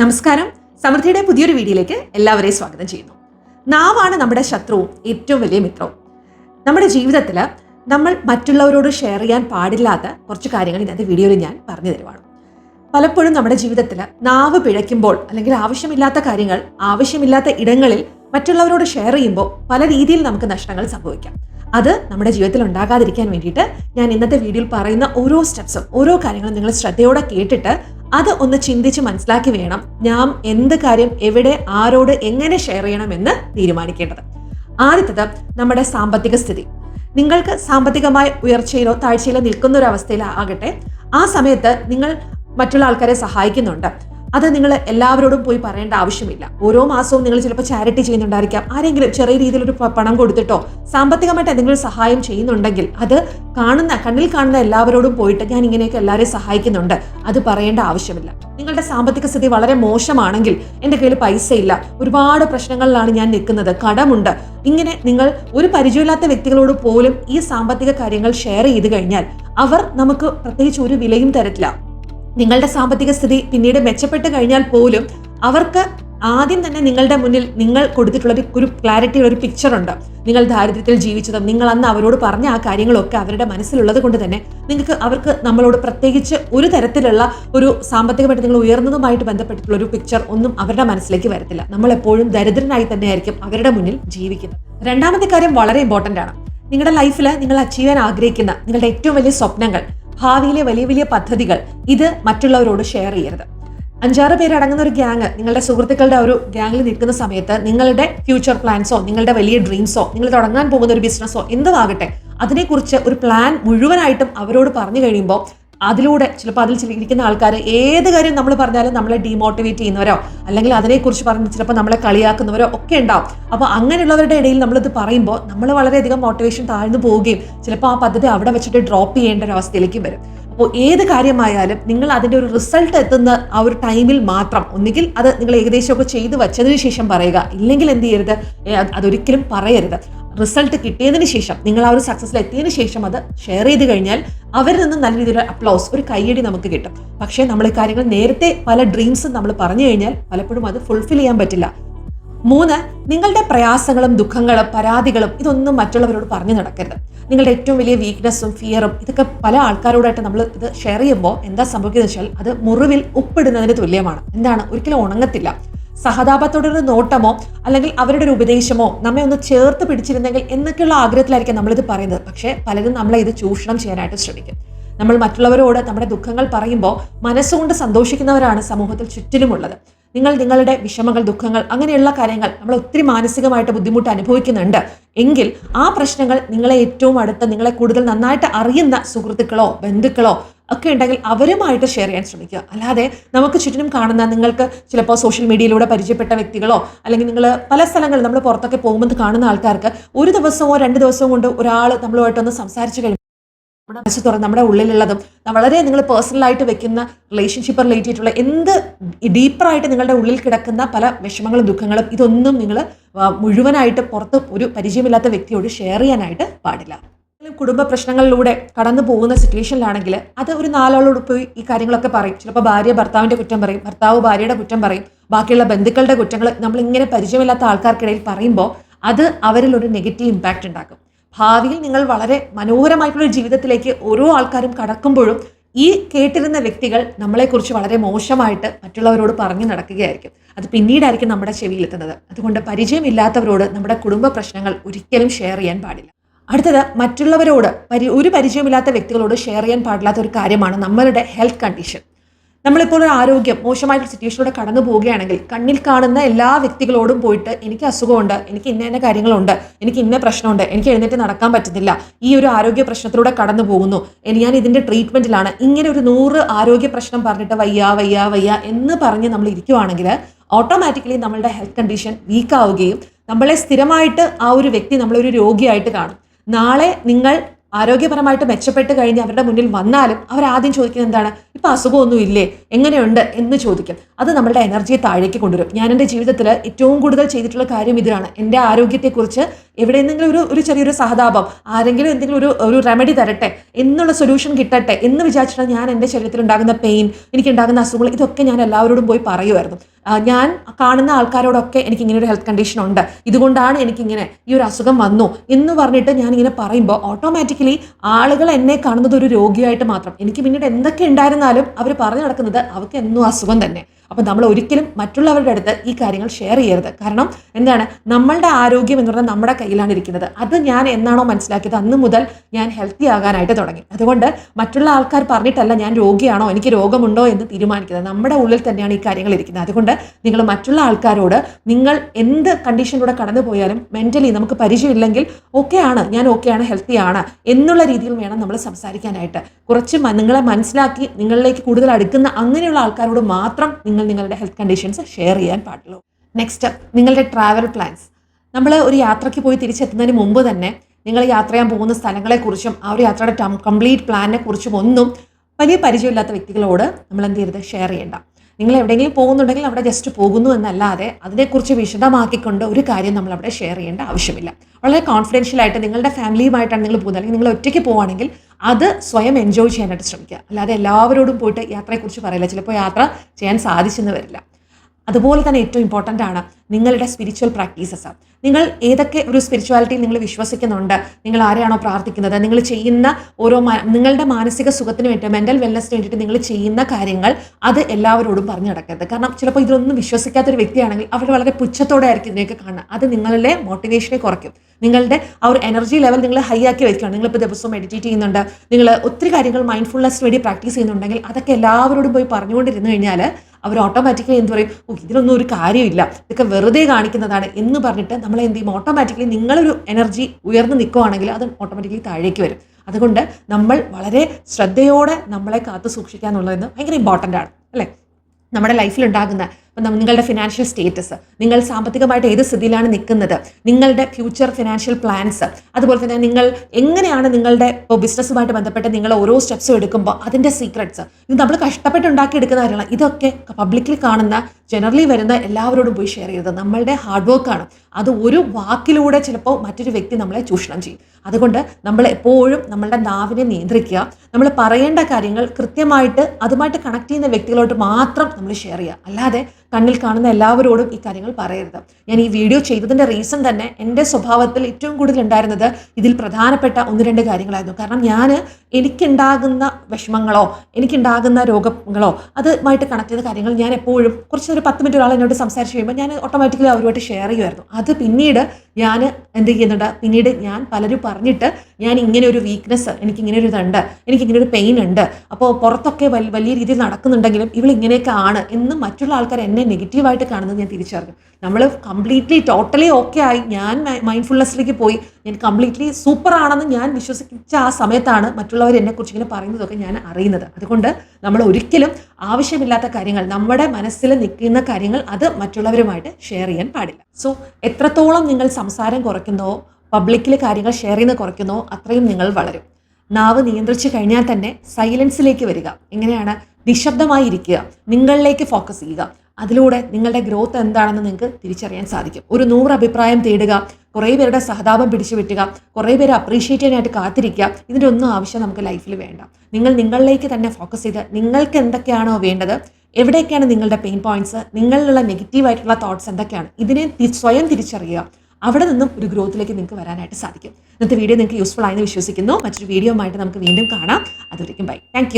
നമസ്കാരം. സമൃദ്ധിയുടെ പുതിയൊരു വീഡിയോയിലേക്ക് എല്ലാവരെയും സ്വാഗതം ചെയ്യുന്നു. നാവാണ് നമ്മുടെ ശത്രുവും ഏറ്റവും വലിയ മിത്രവും. നമ്മുടെ ജീവിതത്തിൽ നമ്മൾ മറ്റുള്ളവരോട് ഷെയർ ചെയ്യാൻ പാടില്ലാത്ത കുറച്ച് കാര്യങ്ങൾ ഇന്നത്തെ വീഡിയോയിൽ ഞാൻ പറഞ്ഞു തരുവാണ്. പലപ്പോഴും നമ്മുടെ ജീവിതത്തിൽ നാവ് പിഴയ്ക്കുമ്പോൾ അല്ലെങ്കിൽ ആവശ്യമില്ലാത്ത കാര്യങ്ങൾ ആവശ്യമില്ലാത്ത ഇടങ്ങളിൽ മറ്റുള്ളവരോട് ഷെയർ ചെയ്യുമ്പോൾ പല രീതിയിൽ നമുക്ക് നഷ്ടങ്ങൾ സംഭവിക്കാം. അത് നമ്മുടെ ജീവിതത്തിൽ ഉണ്ടാകാതിരിക്കാൻ വേണ്ടിയിട്ട് ഞാൻ ഇന്നത്തെ വീഡിയോയിൽ പറയുന്ന ഓരോ സ്റ്റെപ്സും ഓരോ കാര്യങ്ങളും നിങ്ങൾ ശ്രദ്ധയോടെ കേട്ടിട്ട് അത് ഒന്ന് ചിന്തിച്ച് മനസ്സിലാക്കി വേണം ഞാൻ എന്ത് കാര്യം എവിടെ ആരോട് എങ്ങനെ ഷെയർ ചെയ്യണമെന്ന് തീരുമാനിക്കേണ്ടത്. ആദ്യത്തത് നമ്മുടെ സാമ്പത്തിക സ്ഥിതി. നിങ്ങൾക്ക് സാമ്പത്തികമായ ഉയർച്ചയിലോ താഴ്ചയിലോ നിൽക്കുന്ന ഒരു അവസ്ഥയിലാകട്ടെ ആ സമയത്ത് നിങ്ങൾ മറ്റുള്ള ആൾക്കാരെ സഹായിക്കുന്നുണ്ട്. അത് നിങ്ങൾ എല്ലാവരോടും പോയി പറയേണ്ട ആവശ്യമില്ല. ഓരോ മാസവും നിങ്ങൾ ചിലപ്പോൾ ചാരിറ്റി ചെയ്യുന്നുണ്ടായിരിക്കാം. ആരെങ്കിലും ചെറിയ രീതിയിൽ ഒരു പണം കൊടുത്തിട്ടോ സാമ്പത്തികമായിട്ട് എന്തെങ്കിലും സഹായം ചെയ്യുന്നുണ്ടെങ്കിൽ അത് കാണുന്ന കണ്ണിൽ കാണുന്ന എല്ലാവരോടും പോയിട്ട് ഞാൻ ഇങ്ങനെയൊക്കെ എല്ലാവരെയും സഹായിക്കുന്നുണ്ട്. അത് പറയേണ്ട ആവശ്യമില്ല. നിങ്ങളുടെ സാമ്പത്തിക സ്ഥിതി വളരെ മോശമാണെങ്കിൽ എന്റെ കയ്യിൽ പൈസ ഇല്ല ഒരുപാട് പ്രശ്നങ്ങളിലാണ് ഞാൻ നിൽക്കുന്നത്. കടമുണ്ട്. ഇങ്ങനെ നിങ്ങൾ ഒരു പരിചയമില്ലാത്ത വ്യക്തികളോട് പോലും ഈ സാമ്പത്തിക കാര്യങ്ങൾ ഷെയർ ചെയ്ത് കഴിഞ്ഞാൽ അവർ നമുക്ക് പ്രത്യേകിച്ച് ഒരു വിലയും തരത്തില്ല. നിങ്ങളുടെ സാമ്പത്തിക സ്ഥിതി പിന്നീട് മെച്ചപ്പെട്ട് കഴിഞ്ഞാൽ പോലും അവർക്ക് ആദ്യം തന്നെ നിങ്ങളുടെ മുന്നിൽ നിങ്ങൾ കൊടുത്തിട്ടുള്ള ഒരു ക്ലാരിറ്റി ഒരു പിക്ചർ ഉണ്ട്. നിങ്ങൾ ദാരിദ്ര്യത്തിൽ ജീവിച്ചതും നിങ്ങൾ അന്ന് അവരോട് പറഞ്ഞ ആ കാര്യങ്ങളൊക്കെ അവരുടെ മനസ്സിലുള്ളത് കൊണ്ട് തന്നെ നിങ്ങൾക്ക് അവർക്ക് നമ്മളോട് പ്രത്യേകിച്ച് ഒരു തരത്തിലുള്ള ഒരു സാമ്പത്തികമായിട്ട് നിങ്ങൾ ഉയർന്നതുമായിട്ട് ബന്ധപ്പെട്ടിട്ടുള്ള ഒരു പിക്ചർ ഒന്നും അവരുടെ മനസ്സിലേക്ക് വരത്തില്ല. നമ്മൾ എപ്പോഴും ദരിദ്രനായി തന്നെയായിരിക്കും അവരുടെ മുന്നിൽ ജീവിക്കുന്നത്. രണ്ടാമത്തെ കാര്യം വളരെ ഇമ്പോർട്ടന്റ് ആണ്. നിങ്ങളുടെ ലൈഫിൽ നിങ്ങൾ അച്ചീവ് ചെയ്യാൻ ആഗ്രഹിക്കുന്ന നിങ്ങളുടെ ഏറ്റവും വലിയ സ്വപ്നങ്ങൾ ഭാവിയിലെ വലിയ വലിയ പദ്ധതികൾ ഇത് മറ്റുള്ളവരോട് ഷെയർ ചെയ്യരുത്. അഞ്ചാറ് പേര് അടങ്ങുന്ന ഒരു ഗ്യാങ് നിങ്ങളുടെ സുഹൃത്തുക്കളുടെ ഒരു ഗ്യാങ്ങിൽ നിൽക്കുന്ന സമയത്ത് നിങ്ങളുടെ ഫ്യൂച്ചർ പ്ലാൻസോ നിങ്ങളുടെ വലിയ ഡ്രീംസോ നിങ്ങൾ തുടങ്ങാൻ പോകുന്ന ഒരു ബിസിനസ്സോ എന്തുമാകട്ടെ അതിനെക്കുറിച്ച് ഒരു പ്ലാൻ മുഴുവനായിട്ടും അവരോട് പറഞ്ഞു കഴിയുമ്പോൾ അതിലൂടെ ചിലപ്പോൾ അതിൽ ചിരിക്കുന്ന ആൾക്കാർ ഏത് കാര്യം നമ്മൾ പറഞ്ഞാലും നമ്മളെ ഡീമോട്ടിവേറ്റ് ചെയ്യുന്നവരോ അല്ലെങ്കിൽ അതിനെക്കുറിച്ച് പറഞ്ഞ് ചിലപ്പോൾ നമ്മളെ കളിയാക്കുന്നവരോ ഒക്കെ ഉണ്ടാവും. അപ്പോൾ അങ്ങനെയുള്ളവരുടെ ഇടയിൽ നമ്മളിത് പറയുമ്പോൾ നമ്മൾ വളരെയധികം മോട്ടിവേഷൻ താഴ്ന്നു പോവുകയും ചിലപ്പോൾ ആ പദ്ധതി അവിടെ വെച്ചിട്ട് ഡ്രോപ്പ് ചെയ്യേണ്ട ഒരു അവസ്ഥയിലേക്ക് വരും. അപ്പോൾ ഏത് കാര്യമായാലും നിങ്ങൾ അതിന്റെ ഒരു റിസൾട്ട് എത്തുന്ന ആ ഒരു ടൈമിൽ മാത്രം ഒന്നുകിൽ അത് നിങ്ങൾ ഏകദേശമൊക്കെ ചെയ്തു വെച്ചതിന് ശേഷം പറയുക ഇല്ലെങ്കിൽ എന്ത് ചെയ്യരുത്? അത് അതൊരിക്കലും പറയരുത്. റിസൾട്ട് കിട്ടിയതിന് ശേഷം നിങ്ങൾ ആ ഒരു സക്സസ്സിൽ എത്തിയതിനു ശേഷം അത് ഷെയർ ചെയ്ത് കഴിഞ്ഞാൽ അവരിൽ നിന്ന് നല്ല രീതിയിലുള്ള അപ്ലൗസ് ഒരു കയ്യടി നമുക്ക് കിട്ടും. പക്ഷേ നമ്മൾ കാര്യങ്ങൾ നേരത്തെ പല ഡ്രീംസും നമ്മൾ പറഞ്ഞു കഴിഞ്ഞാൽ പലപ്പോഴും അത് ഫുൾഫിൽ ചെയ്യാൻ പറ്റില്ല. മൂന്ന് നിങ്ങളുടെ പ്രയാസങ്ങളും ദുഃഖങ്ങളും പരാതികളും ഇതൊന്നും മറ്റുള്ളവരോട് പറഞ്ഞു നടക്കരുത്. നിങ്ങളുടെ ഏറ്റവും വലിയ വീക്ക്നെസ്സും ഫിയറും ഇതൊക്കെ പല ആൾക്കാരോടായിട്ട് നമ്മൾ ഇത് ഷെയർ ചെയ്യുമ്പോൾ എന്താ സംഭവിക്കുന്നത് വെച്ചാൽ അത് മുറിവിൽ ഉപ്പിടുന്നതിന് തുല്യമാണ്. എന്താണ്? ഒരിക്കലും ഉണങ്ങത്തില്ല. സഹതാപത്തോടൊരു നോട്ടമോ അല്ലെങ്കിൽ അവരുടെ ഒരു ഉപദേശമോ നമ്മെ ഒന്ന് ചേർത്ത് പിടിച്ചിരുന്നെങ്കിൽ എന്നൊക്കെയുള്ള ആഗ്രഹത്തിലായിരിക്കും നമ്മളിത് പറയുന്നത്. പക്ഷേ പലരും നമ്മളെ ഇത് ചൂഷണം ചെയ്യാനായിട്ട് ശ്രമിക്കും. നമ്മൾ മറ്റുള്ളവരോട് നമ്മുടെ ദുഃഖങ്ങൾ പറയുമ്പോൾ മനസ്സുകൊണ്ട് സന്തോഷിക്കുന്നവരാണ് സമൂഹത്തിൽ ചുറ്റിലുമുള്ളത്. നിങ്ങൾ നിങ്ങളുടെ വിഷമങ്ങൾ ദുഃഖങ്ങൾ അങ്ങനെയുള്ള കാര്യങ്ങൾ നമ്മൾ ഒത്തിരി മാനസികമായിട്ട് ബുദ്ധിമുട്ട് അനുഭവിക്കുന്നുണ്ട്. എങ്കിൽ ആ പ്രശ്നങ്ങൾ നിങ്ങളെ ഏറ്റവും അടുത്ത് നിങ്ങളെ കൂടുതൽ നന്നായിട്ട് അറിയുന്ന സുഹൃത്തുക്കളോ ബന്ധുക്കളോ ഒക്കെ ഉണ്ടെങ്കിൽ അവരുമായിട്ട് ഷെയർ ചെയ്യാൻ ശ്രമിക്കുക. അല്ലാതെ നമുക്ക് ചുറ്റിനും കാണുന്ന നിങ്ങൾക്ക് ചിലപ്പോൾ സോഷ്യൽ മീഡിയയിലൂടെ പരിചയപ്പെട്ട വ്യക്തികളോ അല്ലെങ്കിൽ നിങ്ങൾ പല സ്ഥലങ്ങളിൽ നമ്മൾ പുറത്തൊക്കെ പോകുമ്പോൾ കാണുന്ന ആൾക്കാർക്ക് ഒരു ദിവസമോ രണ്ട് ദിവസമോ കൊണ്ട് ഒരാൾ നമ്മളുമായിട്ടൊന്ന് സംസാരിച്ച് കഴിയുമ്പോൾ നമ്മുടെ മനസ്സ് തുറന്ന് നമ്മുടെ ഉള്ളിലുള്ളതും വളരെ നിങ്ങൾ പേഴ്സണലായിട്ട് വെക്കുന്ന റിലേഷൻഷിപ്പ് റിലേറ്റ് ചെയ്തിട്ടുള്ള എന്ത് ഡീപ്പറായിട്ട് നിങ്ങളുടെ ഉള്ളിൽ കിടക്കുന്ന പല വിഷമങ്ങളും ദുഃഖങ്ങളും ഇതൊന്നും നിങ്ങൾ മുഴുവനായിട്ട് പുറത്ത് ഒരു പരിചയമില്ലാത്ത വ്യക്തിയോട് ഷെയർ ചെയ്യാനായിട്ട് പാടില്ല. കുടുംബ പ്രശ്നങ്ങളിലൂടെ കടന്നു പോകുന്ന സിറ്റുവേഷനിലാണെങ്കിൽ അത് ഒരു നാലാളോട് പോയി ഈ കാര്യങ്ങളൊക്കെ പറയും. ചിലപ്പോൾ ഭാര്യ ഭർത്താവിന്റെ കുറ്റം പറയും ഭർത്താവ് ഭാര്യയുടെ കുറ്റം പറയും ബാക്കിയുള്ള ബന്ധുക്കളുടെ കുറ്റങ്ങൾ നമ്മൾ ഇങ്ങനെ പരിചയമില്ലാത്ത ആൾക്കാർക്കിടയിൽ പറയുമ്പോൾ അത് അവരിൽ ഒരു നെഗറ്റീവ് ഇമ്പാക്റ്റ് ഉണ്ടാക്കും. ഭാവിയിൽ നിങ്ങൾ വളരെ മനോഹരമായിട്ടുള്ള ജീവിതത്തിലേക്ക് ഓരോ ആൾക്കാരും കടക്കുമ്പോഴും ഈ കേട്ടിരുന്ന വ്യക്തികൾ നമ്മളെക്കുറിച്ച് വളരെ മോശമായിട്ട് മറ്റുള്ളവരോട് പറഞ്ഞു നടക്കുകയായിരിക്കും. അത് പിന്നീടായിരിക്കും നമ്മുടെ ചെവിയിലെത്തുന്നത്. അതുകൊണ്ട് പരിചയമില്ലാത്തവരോട് നമ്മുടെ കുടുംബ പ്രശ്നങ്ങൾ ഒരിക്കലും ഷെയർ ചെയ്യാൻ പാടില്ല. അടുത്തത് മറ്റുള്ളവരോട് പരി ഒരു പരിചയമില്ലാത്ത വ്യക്തികളോട് ഷെയർ ചെയ്യാൻ പാടില്ലാത്ത ഒരു കാര്യമാണ് നമ്മളുടെ ഹെൽത്ത് കണ്ടീഷൻ നമ്മളിപ്പോൾ ഒരു ആരോഗ്യം മോശമായിട്ടുള്ള സിറ്റുവേഷനിലൂടെ കടന്നു പോവുകയാണെങ്കിൽ കണ്ണിൽ കാണുന്ന എല്ലാ വ്യക്തികളോടും പോയിട്ട് എനിക്ക് അസുഖമുണ്ട് എനിക്ക് ഇന്ന ഇന്ന കാര്യങ്ങളുണ്ട് എനിക്ക് ഇന്ന പ്രശ്നമുണ്ട് എനിക്ക് എഴുന്നേറ്റ് നടക്കാൻ പറ്റുന്നില്ല ഈ ഒരു ആരോഗ്യ പ്രശ്നത്തിലൂടെ കടന്നു പോകുന്നു. ഞാൻ ഇതിന്റെ ട്രീറ്റ്മെന്റിലാണ് ഇങ്ങനെ ഒരു നൂറ് ആരോഗ്യ പ്രശ്നം പറഞ്ഞിട്ട് വയ്യ വയ്യ വയ്യ എന്ന് പറഞ്ഞ് നമ്മൾ ഇരിക്കുവാണെങ്കിൽ ഓട്ടോമാറ്റിക്കലി നമ്മളുടെ ഹെൽത്ത് കണ്ടീഷൻ വീക്കാവുകയും നമ്മളെ സ്ഥിരമായിട്ട് ആ ഒരു വ്യക്തി നമ്മളൊരു രോഗിയായിട്ട് കാണും. നാളെ നിങ്ങൾ ആരോഗ്യപരമായിട്ട് മെച്ചപ്പെട്ട് കഴിഞ്ഞ് അവരുടെ മുന്നിൽ വന്നാലും അവർ ആദ്യം ചോദിക്കുന്നത് എന്താണ്? ഇപ്പം അസുഖമൊന്നും ഇല്ലേ എങ്ങനെയുണ്ട്? എന്ന് ചോദിക്കും. അത് നമ്മളുടെ എനർജിയെ താഴേക്ക് കൊണ്ടുവരും. ഞാൻ എന്റെ ജീവിതത്തിൽ ഏറ്റവും കൂടുതൽ ചെയ്തിട്ടുള്ള കാര്യം ഇതാണ് എന്റെ ആരോഗ്യത്തെക്കുറിച്ച് എവിടെ എന്തെങ്കിലും ഒരു ഒരു ചെറിയൊരു സഹതാപം ആരെങ്കിലും എന്തെങ്കിലും ഒരു ഒരു റെമഡി തരട്ടെ എന്നുള്ള സൊല്യൂഷൻ കിട്ടട്ടെ എന്ന് വിചാരിച്ചിട്ടാണ് ഞാൻ എന്റെ ശരീരത്തിൽ ഉണ്ടാകുന്ന പെയിൻ എനിക്ക് ഉണ്ടാകുന്ന അസുഖങ്ങൾ ഇതൊക്കെ ഞാൻ എല്ലാവരോടും പോയി പറയുമായിരുന്നു. ഞാൻ കാണുന്ന ആൾക്കാരോടൊക്കെ എനിക്ക് ഇങ്ങനെ ഒരു ഹെൽത്ത് കണ്ടീഷൻ ഉണ്ട്. ഇതുകൊണ്ടാണ് എനിക്കിങ്ങനെ ഈ ഒരു അസുഖം വന്നു എന്ന് പറഞ്ഞിട്ട് ഞാൻ ഇങ്ങനെ പറയുമ്പോൾ ഓട്ടോമാറ്റിക്കലി ആളുകൾ എന്നെ കാണുന്നത് ഒരു രോഗിയായിട്ട് മാത്രം. എനിക്ക് പിന്നീട് എന്തൊക്കെ ഉണ്ടായിരുന്നാലും അവർ പറഞ്ഞു നടക്കുന്നത് അവർക്ക് എന്നും അസുഖം തന്നെ. അപ്പം നമ്മൾ ഒരിക്കലും മറ്റുള്ളവരുടെ അടുത്ത് ഈ കാര്യങ്ങൾ ഷെയർ ചെയ്യരുത്. കാരണം എന്താണ്? നമ്മളുടെ ആരോഗ്യം എന്ന് പറഞ്ഞാൽ നമ്മുടെ കയ്യിലാണ് ഇരിക്കുന്നത്. അത് ഞാൻ എന്നാണോ മനസ്സിലാക്കിയത്? അന്ന് മുതൽ ഞാൻ ഹെൽത്തി ആകാനായിട്ട് തുടങ്ങി. അതുകൊണ്ട് മറ്റുള്ള ആൾക്കാർ പറഞ്ഞിട്ടല്ല ഞാൻ രോഗിയാണോ? എനിക്ക് രോഗമുണ്ടോ എന്ന് തീരുമാനിക്കുന്നത്. നമ്മുടെ ഉള്ളിൽ തന്നെയാണ് ഈ കാര്യങ്ങൾ ഇരിക്കുന്നത്. അതുകൊണ്ട് നിങ്ങൾ മറ്റുള്ള ആൾക്കാരോട് നിങ്ങൾ എന്ത് കണ്ടീഷനിലൂടെ കടന്നു പോയാലും മെന്റലി നമുക്ക് പരിചയമില്ലെങ്കിൽ ഓക്കെ ആണ് ഞാൻ ഓക്കെ ആണ് ഹെൽത്തി ആണ് എന്നുള്ള രീതിയിൽ വേണം നമ്മൾ സംസാരിക്കാനായിട്ട്. കുറച്ച് നിങ്ങളെ മനസ്സിലാക്കി നിങ്ങളിലേക്ക് കൂടുതൽ അടുക്കുന്ന അങ്ങനെയുള്ള ആൾക്കാരോട് മാത്രം നിങ്ങൾ നിങ്ങളുടെ ഹെൽത്ത് കണ്ടീഷൻസ് ഷെയർ ചെയ്യാൻ പാടുള്ളൂ. നെക്സ്റ്റ് നിങ്ങളുടെ ട്രാവൽ പ്ലാൻസ് നമ്മൾ ഒരു യാത്രയ്ക്ക് പോയി തിരിച്ചെത്തുന്നതിന് മുമ്പ് തന്നെ നിങ്ങൾ യാത്ര ചെയ്യാൻ പോകുന്ന സ്ഥലങ്ങളെക്കുറിച്ചും ആ ഒരു യാത്രയുടെ ടം കംപ്ലീറ്റ് പ്ലാനിനെ കുറിച്ചും ഒന്നും വലിയ പരിചയമില്ലാത്ത വ്യക്തികളോട് നമ്മൾ എന്ത് ചെയ്യരുത്? ഷെയർ ചെയ്യേണ്ട. നിങ്ങൾ എവിടെയെങ്കിലും പോകുന്നുണ്ടെങ്കിൽ അവിടെ ജസ്റ്റ് പോകുന്നു എന്നല്ലാതെ അതിനെക്കുറിച്ച് വിശദമാക്കിക്കൊണ്ട് ഒരു കാര്യം നമ്മൾ അവിടെ ഷെയർ ചെയ്യേണ്ട ആവശ്യമില്ല. വളരെ കോൺഫിഡൻഷ്യൽ ആയിട്ട് നിങ്ങളുടെ ഫാമിലിയുമായിട്ടാണ് നിങ്ങൾ പോകുന്നത്. അല്ലെങ്കിൽ നിങ്ങൾ ഒറ്റയ്ക്ക് പോവുകയാണെങ്കിൽ അത് സ്വയം എൻജോയ് ചെയ്യാനായിട്ട് ശ്രമിക്കുക. അല്ലാതെ എല്ലാവരോടും പോയിട്ട് യാത്രയെക്കുറിച്ച് പറയില്ല. ചിലപ്പോൾ യാത്ര ചെയ്യാൻ സാധിച്ചെന്ന് വരില്ല. അതുപോലെ തന്നെ ഏറ്റവും ഇമ്പോർട്ടന്റ് ആണ് നിങ്ങളുടെ സ്പിരിച്വൽ പ്രാക്ടീസസ് നിങ്ങൾ ഏതൊക്കെ ഒരു സ്പിരിച്വാലിറ്റി നിങ്ങൾ വിശ്വസിക്കുന്നുണ്ട്? നിങ്ങൾ ആരെയാണോ പ്രാർത്ഥിക്കുന്നത്? നിങ്ങൾ ചെയ്യുന്ന ഓരോ നിങ്ങളുടെ മാനസിക സുഖത്തിന് വേണ്ടി മെന്റൽ വെൽനസ്സിന് വേണ്ടിയിട്ട് നിങ്ങൾ ചെയ്യുന്ന കാര്യങ്ങൾ അത് എല്ലാവരോടും പറഞ്ഞു നടക്കരുത്. കാരണം ചിലപ്പോൾ ഇതിലൊന്നും വിശ്വസിക്കാത്ത ഒരു വ്യക്തിയാണെങ്കിൽ അവർ വളരെ പുച്ഛത്തോടെ ആയിരിക്കും ഇതിനെയൊക്കെ കാണുക. അത് നിങ്ങളുടെ മോട്ടിവേഷനെ കുറയ്ക്കും. നിങ്ങളുടെ ആ ഒരു എനർജി ലെവൽ നിങ്ങൾ ഹൈ ആക്കി വെക്കുകയാണ് നിങ്ങളിപ്പോൾ ദിവസവും മെഡിറ്റേറ്റ് ചെയ്യുന്നുണ്ട്. നിങ്ങൾ ഒത്തിരി കാര്യങ്ങൾ മൈൻഡ്ഫുൾനെസ് വേണ്ടി പ്രാക്ടീസ് ചെയ്യുന്നുണ്ടെങ്കിൽ അതൊക്കെ എല്ലാവരോടും പോയി പറഞ്ഞുകൊണ്ടിരുന്നു കഴിഞ്ഞാൽ അവർ ഓട്ടോമാറ്റിക്കലി എന്ത് പറയും ഓ ഇതിലൊന്നും ഒരു കാര്യമില്ല. ഇതൊക്കെ വെറുതെ കാണിക്കുന്നതാണ്. എന്ന് പറഞ്ഞിട്ട് നമ്മൾ എന്ത് ചെയ്യും? ഓട്ടോമാറ്റിക്കലി നിങ്ങളൊരു എനർജി ഉയർന്നു നിൽക്കുവാണെങ്കിൽ അത് ഓട്ടോമാറ്റിക്കലി താഴേക്ക് വരും. അതുകൊണ്ട് നമ്മൾ വളരെ ശ്രദ്ധയോടെ നമ്മളെ കാത്തു സൂക്ഷിക്കുക എന്നുള്ളതെന്ന് ഭയങ്കര ഇമ്പോർട്ടന്റ് ആണ് അല്ലേ? നമ്മുടെ ലൈഫിൽ ഉണ്ടാകുന്ന ഇപ്പം നിങ്ങളുടെ ഫിനാൻഷ്യൽ സ്റ്റേറ്റസ് നിങ്ങൾ സാമ്പത്തികമായിട്ട് ഏത് സ്ഥിതിയിലാണ് നിൽക്കുന്നത് നിങ്ങളുടെ ഫ്യൂച്ചർ ഫിനാൻഷ്യൽ പ്ലാൻസ് അതുപോലെ തന്നെ നിങ്ങൾ എങ്ങനെയാണ് നിങ്ങളുടെ ഇപ്പോൾ ബിസിനസ്സുമായിട്ട് ബന്ധപ്പെട്ട് നിങ്ങൾ ഓരോ സ്റ്റെപ്സും എടുക്കുമ്പോൾ അതിന്റെ സീക്രട്സ് ഇത് നമ്മൾ കഷ്ടപ്പെട്ട് ഉണ്ടാക്കിയെടുക്കുന്ന കാര്യങ്ങൾ ഇതൊക്കെ പബ്ലിക്കിൽ കാണുന്ന ജനറലി വരുന്ന എല്ലാവരോടും പോയി ഷെയർ ചെയ്തത് നമ്മളുടെ ഹാർഡ് വർക്കാണ് അത് ഒരു വാക്കിലൂടെ ചിലപ്പോൾ മറ്റൊരു വ്യക്തി നമ്മളെ ചൂഷണം ചെയ്യും. അതുകൊണ്ട് നമ്മൾ എപ്പോഴും നമ്മളുടെ നാവിനെ നിയന്ത്രിക്കുക. നമ്മൾ പറയേണ്ട കാര്യങ്ങൾ കൃത്യമായിട്ട് അതുമായിട്ട് കണക്ട് ചെയ്യുന്ന വ്യക്തികളോട്ട് മാത്രം നമ്മൾ ഷെയർ ചെയ്യുക. അല്ലാതെ കണ്ണിൽ കാണുന്ന എല്ലാവരോടും ഈ കാര്യങ്ങൾ പറയരുത്. ഞാൻ ഈ വീഡിയോ ചെയ്തതിന്റെ റീസൺ തന്നെ എന്റെ സ്വഭാവത്തിൽ ഏറ്റവും കൂടുതൽ ഉണ്ടായിരുന്നത് ഇതിൽ പ്രധാനപ്പെട്ട ഒന്ന് രണ്ട് കാര്യങ്ങളായിരുന്നു. കാരണം ഞാൻ എനിക്കുണ്ടാകുന്ന വിഷമങ്ങളോ എനിക്കുണ്ടാകുന്ന രോഗങ്ങളോ അതുമായിട്ട് കണക്ട് ചെയ്ത കാര്യങ്ങൾ ഞാൻ എപ്പോഴും കുറച്ച് ഒരു പത്ത് മിനിറ്റ് ഒരാൾ എന്നോട് സംസാരിച്ച് കഴിയുമ്പോൾ ഞാൻ ഓട്ടോമാറ്റിക്കലി അവരുമായിട്ട് ഷെയർ ചെയ്യുമായിരുന്നു. അത് പിന്നീട് ഞാൻ എന്ത് ചെയ്യുന്നുണ്ട്? പിന്നീട് ഞാൻ പലരും പറഞ്ഞിട്ട് ഞാൻ ഇങ്ങനെ ഒരു വീക്ക്നെസ് എനിക്ക് ഇങ്ങനെ ഒരു ഇതുണ്ട് എനിക്ക് ഇങ്ങനെ ഒരു പെയിൻ ഉണ്ട്. അപ്പോൾ പുറത്തൊക്കെ വലിയ രീതിയിൽ നടക്കുന്നുണ്ടെങ്കിലും ഇവൾ ഇങ്ങനെയൊക്കെ ആണ് എന്ന് മറ്റുള്ള ആൾക്കാർ എന്നെ നെഗറ്റീവായിട്ട് കാണുന്നത് ഞാൻ തിരിച്ചറിഞ്ഞു. നമ്മൾ കംപ്ലീറ്റ്ലി ടോട്ടലി ഓക്കെ ആയി. ഞാൻ മൈൻഡ്ഫുൾനെസ്സിലേക്ക് പോയി. ഞാൻ കംപ്ലീറ്റ്ലി സൂപ്പർ ആണെന്ന് ഞാൻ വിശ്വസിച്ച ആ സമയത്താണ് മറ്റുള്ളവർ എന്നെക്കുറിച്ച് ഇങ്ങനെ പറയുന്നതൊക്കെ ഞാൻ അറിയുന്നത്. അതുകൊണ്ട് നമ്മൾ ഒരിക്കലും ആവശ്യമില്ലാത്ത കാര്യങ്ങൾ നമ്മുടെ മനസ്സിൽ നിൽക്കുന്ന കാര്യങ്ങൾ അത് മറ്റുള്ളവരുമായിട്ട് ഷെയർ ചെയ്യാൻ പാടില്ല. സോ എത്രത്തോളം നിങ്ങൾ സംസാരം കുറയ്ക്കുന്നോ പബ്ലിക്കിൽ കാര്യങ്ങൾ ഷെയർ ചെയ്യുന്ന കുറയ്ക്കുന്നോ അത്രയും നിങ്ങൾ വളരും. നാവ് നിയന്ത്രിച്ചു കഴിഞ്ഞാൽ തന്നെ സൈലൻസിലേക്ക് വരിക. എങ്ങനെയാണ്? നിശബ്ദമായി ഇരിക്കുക നിങ്ങളിലേക്ക് ഫോക്കസ് ചെയ്യുക. അതിലൂടെ നിങ്ങളുടെ ഗ്രോത്ത് എന്താണെന്ന് നിങ്ങൾക്ക് തിരിച്ചറിയാൻ സാധിക്കും. ഒരു നൂറ് അഭിപ്രായം തേടുക കുറേ പേരുടെ സഹതാപം പിടിച്ചു വിട്ടുക കുറേ പേരെ അപ്രീഷിയേറ്റ് ചെയ്യാനായിട്ട് കാത്തിരിക്കുക ഇതിന്റെ ഒന്നും ആവശ്യം നമുക്ക് ലൈഫിൽ വേണ്ട. നിങ്ങൾ നിങ്ങളിലേക്ക് തന്നെ ഫോക്കസ് ചെയ്ത് നിങ്ങൾക്ക് എന്തൊക്കെയാണോ വേണ്ടത് എവിടെയൊക്കെയാണ് നിങ്ങളുടെ പെയിൻ പോയിന്റ്സ് നിങ്ങളിലുള്ള നെഗറ്റീവായിട്ടുള്ള തോട്ട്സ് എന്തൊക്കെയാണ് ഇതിനെ സ്വയം തിരിച്ചറിയുക. അവിടെ നിന്നും ഒരു ഗ്രോത്തിലേക്ക് നിങ്ങൾക്ക് വരാനായിട്ട് സാധിക്കും. ഇന്നത്തെ വീഡിയോ നിങ്ങൾക്ക് യൂസ്ഫുൾ ആയെന്ന് വിശ്വസിക്കുന്നു. മറ്റൊരു വീഡിയോ ആയിട്ട് നമുക്ക് വീണ്ടും കാണാം. അതുവരെയും ബൈ താങ്ക്